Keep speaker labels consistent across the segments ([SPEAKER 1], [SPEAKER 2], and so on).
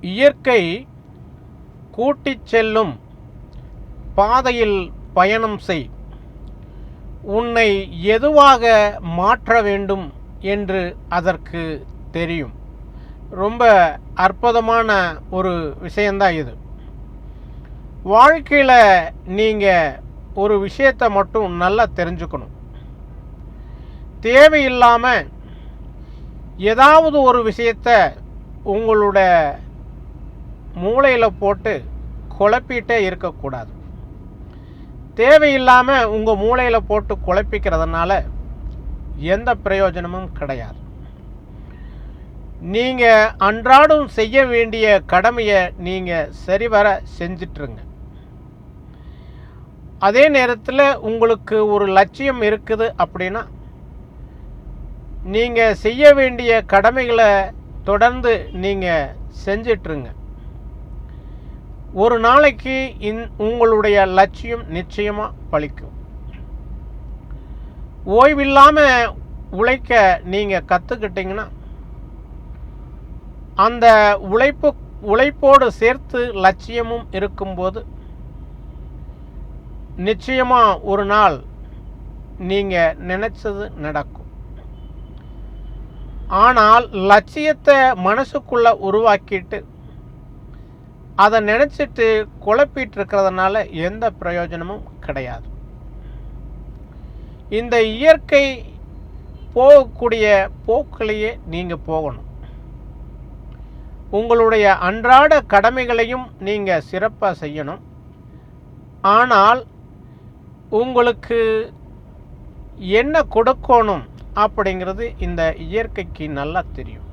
[SPEAKER 1] இயற்கை கூட்டிச் செல்லும் பாதையில் பயணம் செய். உன்னை எதுவாக மாற்ற வேண்டும் என்று அதற்கு தெரியும். ரொம்ப அற்புதமான ஒரு விஷயந்தான் இது. வாழ்க்கையில் நீங்கள் ஒரு விஷயத்தை மட்டும் நல்லா தெரிஞ்சுக்கணும். தேவையில்லாமல் ஏதாவது ஒரு விஷயத்தை உங்களோட மூளையில் போட்டு குழப்பிட்டே இருக்கக்கூடாது. தேவையில்லாமல் உங்கள் மூளையில் போட்டு குழப்பிக்கிறதுனால எந்த பிரயோஜனமும் கிடையாது. நீங்கள் அன்றாடம் செய்ய வேண்டிய கடமையை நீங்கள் சரிவர செஞ்சிட்ருங்க. அதே நேரத்தில் உங்களுக்கு ஒரு லட்சியம் இருக்குது அப்படின்னா நீங்கள் செய்ய வேண்டிய கடமைகளை தொடர்ந்து நீங்கள் செஞ்சிட்ருங்க. ஒரு நாளைக்கு இந் உங்களுடைய லட்சியம் நிச்சயமாக பலிக்கும் ஓய்வில்லாமல் உழைக்க நீங்கள் கற்றுக்கிட்டீங்கன்னா அந்த உழைப்பு உழைப்போடு சேர்த்து லட்சியமும் இருக்கும்போது நிச்சயமாக ஒரு நாள் நீங்கள் நினச்சது நடக்கும். ஆனால் லட்சியத்தை மனசுக்குள்ளே உருவாக்கிட்டு அதை நினச்சிட்டு குழப்பிட்டு இருக்கிறதுனால எந்த பிரயோஜனமும் கிடையாது. இந்த இயற்கை போகக்கூடிய போக்கிலேயே நீங்கள் போகணும். உங்களுடைய அன்றாட கடமைகளையும் நீங்கள் சிறப்பாக செய்யணும். ஆனால் உங்களுக்கு என்ன கொடுக்கணும் அப்படிங்கிறது இந்த இயற்கைக்கு நல்லா தெரியும்.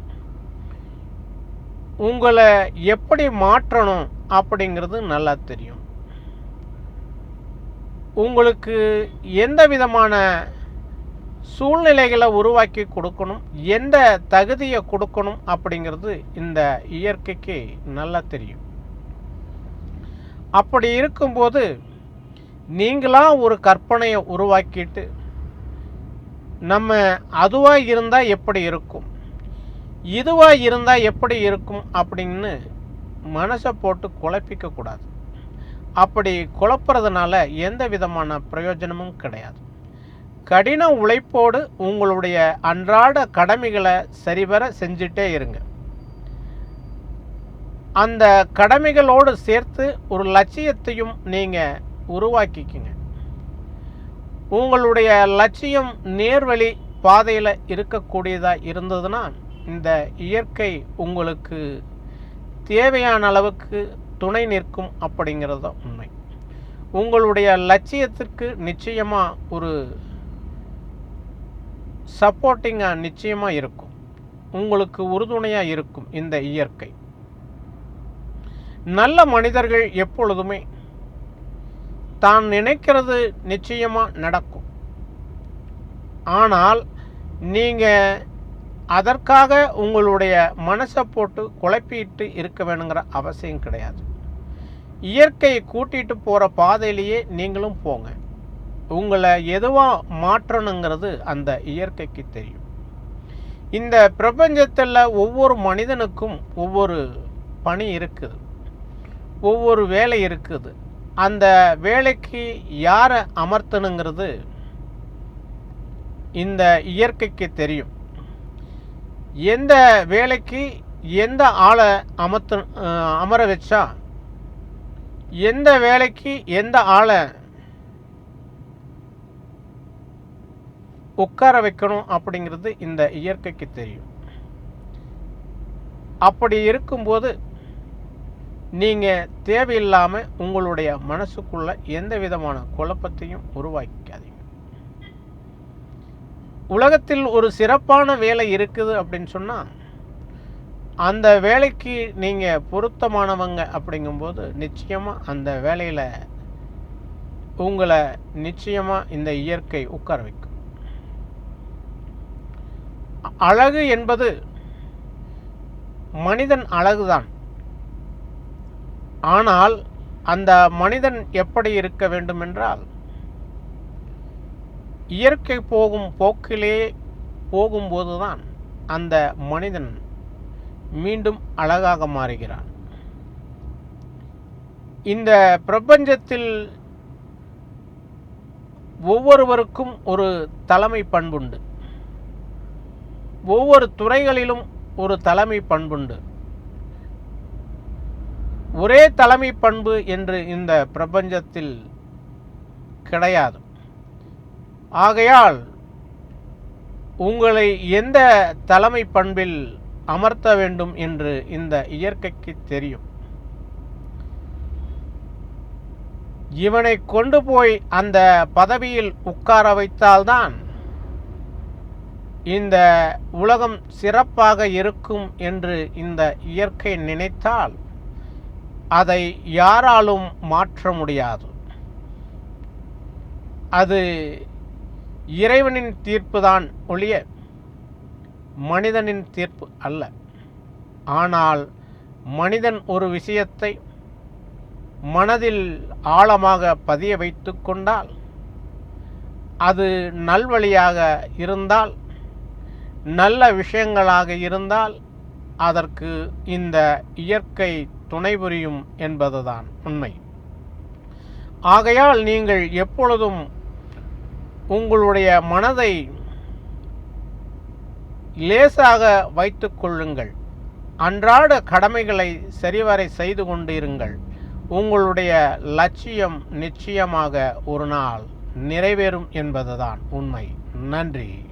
[SPEAKER 1] உங்களை எப்படி மாற்றணும் அப்படிங்கிறது நல்லா தெரியும். உங்களுக்கு எந்த விதமான சூழ்நிலைகளை உருவாக்கி கொடுக்கணும் எந்த தகுதியை கொடுக்கணும் அப்படிங்கிறது இந்த இயற்கைக்கு நல்லா தெரியும். அப்படி இருக்கும்போது நீங்களாக ஒரு கற்பனையை உருவாக்கிட்டு நம்ம அதுவாக இருந்தால் எப்படி இருக்கும்? இதுவாக இருந்தால் எப்படி இருக்கும் அப்படின்னு மனசை போட்டு குழப்பிக்க கூடாது. அப்படி குழப்புறதுனால எந்த விதமான பிரயோஜனமும் கிடையாது. கடின உழைப்போடு உங்களுடைய அன்றாட கடமைகளை சரிவர செஞ்சிட்டே இருங்க. அந்த கடமைகளோடு சேர்த்து ஒரு லட்சியத்தையும் நீங்கள் உருவாக்கிக்கிங்க. உங்களுடைய லட்சியம் நேர்வழி பாதையில் இருக்கக்கூடியதாக இருந்ததுன்னா இந்த இயற்கை உங்களுக்கு தேவையான அளவுக்கு துணை நிற்கும் அப்படிங்கிறது தான் உண்மை. உங்களுடைய லட்சியத்திற்கு நிச்சயமாக ஒரு சப்போர்ட்டிங்காக நிச்சயமாக இருக்கும். உங்களுக்கு உறுதுணையாக இருக்கும் இந்த இயற்கை. நல்ல மனிதர்கள் எப்பொழுதுமே தான் நினைக்கிறது நிச்சயமாக நடக்கும். ஆனால் நீங்கள் அதற்காக உங்களுடைய மனசை போட்டு குழப்பிட்டு இருக்க வேணுங்கிற அவசியம் கிடையாது. இயற்கையை கூட்டிகிட்டு போகிற பாதையிலேயே நீங்களும் போங்க. உங்களை எதுவாக மாற்றணுங்கிறது அந்த இயற்கைக்கு தெரியும். இந்த பிரபஞ்சத்தில் ஒவ்வொரு மனிதனுக்கும் ஒவ்வொரு பணி இருக்குது. ஒவ்வொரு வேலை இருக்குது. அந்த வேலைக்கு யாரை அமர்த்தணுங்கிறது இந்த இயற்கைக்கு தெரியும். எந்த வேலைக்கு எந்த ஆளை அமர்த்த அமர வச்சா எந்த வேலைக்கு எந்த ஆளை உட்கார வைக்கணும் அப்படிங்கிறது இந்த இயற்கைக்கு தெரியும். அப்படி இருக்கும்போது நீங்கள் தேவையில்லாமல் உங்களுடைய மனசுக்குள்ள எந்த விதமான குழப்பத்தையும் உருவாக்காது உலகத்தில் ஒரு சிறப்பான வேலை இருக்குது அப்படின்னு சொன்னால் அந்த வேலைக்கு நீங்கள் பொருத்தமானவங்க அப்படிங்கும்போது நிச்சயமாக அந்த வேலையில் உங்களை நிச்சயமாக இந்த இயற்கை உட்கார வைக்கும். அழகு என்பது மனிதன் அழகுதான். ஆனால் அந்த மனிதன் எப்படி இருக்க வேண்டும் என்றால் இயற்கை போகும் போக்கிலே போகும்போதுதான் அந்த மனிதன் மீண்டும் அழகாக மாறுகிறான். இந்த பிரபஞ்சத்தில் ஒவ்வொருவருக்கும் ஒரு தலைமை பண்புண்டு. ஒவ்வொரு துறைகளிலும் ஒரு தலைமை பண்புண்டு. ஒரே தலைமை பண்பு என்று இந்த பிரபஞ்சத்தில் கிடையாது. ஆகையால் உங்களை எந்த தலைமை பண்பில் அமர்த்த வேண்டும் என்று இந்த இயற்கைக்கு தெரியும். இவனை கொண்டு போய் அந்த பதவியில் உட்கார வைத்தால்தான் இந்த உலகம் சிறப்பாக இருக்கும் என்று இந்த இயற்கை நினைத்தால் அதை யாராலும் மாற்ற முடியாது. அது இறைவனின் தீர்ப்புதான் ஒழிய மனிதனின் தீர்ப்பு அல்ல. ஆனால் மனிதன் ஒரு விஷயத்தை மனதில் ஆழமாக பதிய வைத்து கொண்டால் அது நல்வழியாக இருந்தால் நல்ல விஷயங்களாக இருந்தால் அதற்கு இந்த இயற்கை துணை புரியும் என்பதுதான் உண்மை. ஆகையால் நீங்கள் எப்பொழுதும் உங்களுடைய மனதை லேசாக வைத்து கொள்ளுங்கள். அன்றாட கடமைகளை சரிவரை செய்து கொண்டிருங்கள். உங்களுடைய லட்சியம் நிச்சயமாக ஒரு நாள் நிறைவேறும் என்பதுதான் உண்மை. நன்றி.